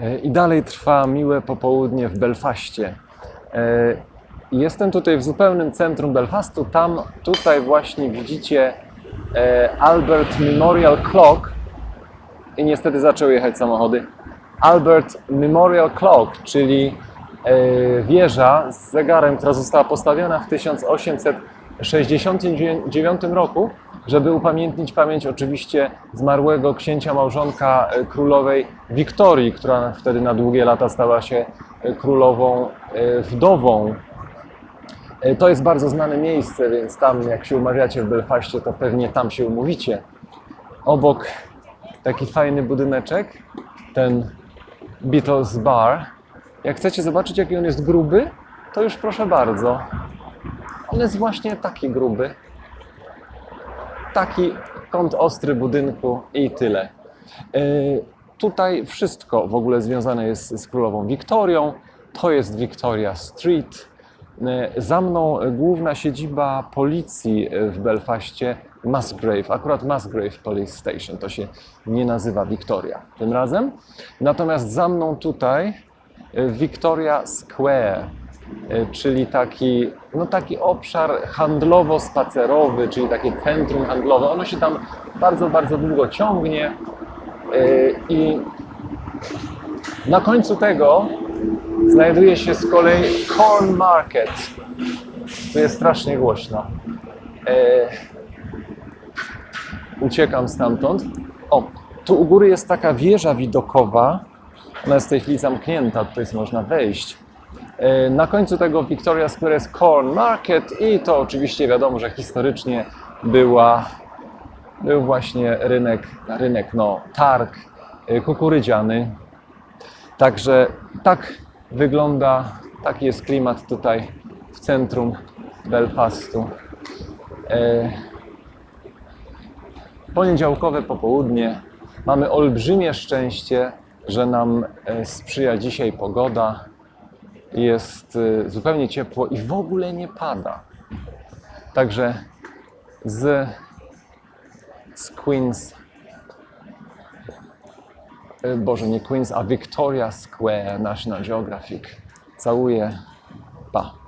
E, I dalej trwa miłe popołudnie w Belfaście. E, Jestem tutaj w zupełnym centrum Belfastu. Tam, tutaj właśnie widzicie e, Albert Memorial Clock. I niestety zaczęły jechać samochody. Albert Memorial Clock, czyli wieża z zegarem, która została postawiona w 1869 roku, żeby upamiętnić pamięć oczywiście zmarłego księcia małżonka e, królowej Wiktorii, która wtedy na długie lata stała się e, królową e, wdową. To jest bardzo znane miejsce, więc tam jak się umawiacie w Belfaście, to pewnie tam się umówicie. Obok taki fajny budyneczek, ten Beatles Bar. Jak chcecie zobaczyć, jaki on jest gruby, to już proszę bardzo. On jest właśnie taki gruby. Taki kąt ostry budynku i tyle. Yy, tutaj wszystko w ogóle związane jest z królową Wiktorią. To jest Victoria Street. Yy, Za mną główna siedziba policji w Belfaście, Musgrave. Akurat Musgrave Police Station to się nie nazywa Victoria tym razem. Natomiast za mną tutaj Victoria Square, yy, czyli taki, no taki obszar handlowo-spacerowy, czyli takie centrum handlowe. Ono się tam bardzo, bardzo długo ciągnie yy, i na końcu tego znajduje się z kolei Corn Market. Tu jest strasznie głośno. E, uciekam stamtąd. O, tu u góry jest taka wieża widokowa. Ona jest w tej chwili zamknięta, tutaj można wejść. E, na końcu tego Victoria Square Corn Market i to oczywiście wiadomo, że historycznie była, był właśnie rynek, rynek no, targ e, kukurydziany. Także tak wygląda, taki jest klimat tutaj w centrum Belfastu. E, poniedziałkowe popołudnie. Mamy olbrzymie szczęście, że nam sprzyja dzisiaj pogoda. Jest e, zupełnie ciepło i w ogóle nie pada. Także z, z Queens E, Boże, nie Queens, a Victoria Square National Geographic. Całuję. Pa.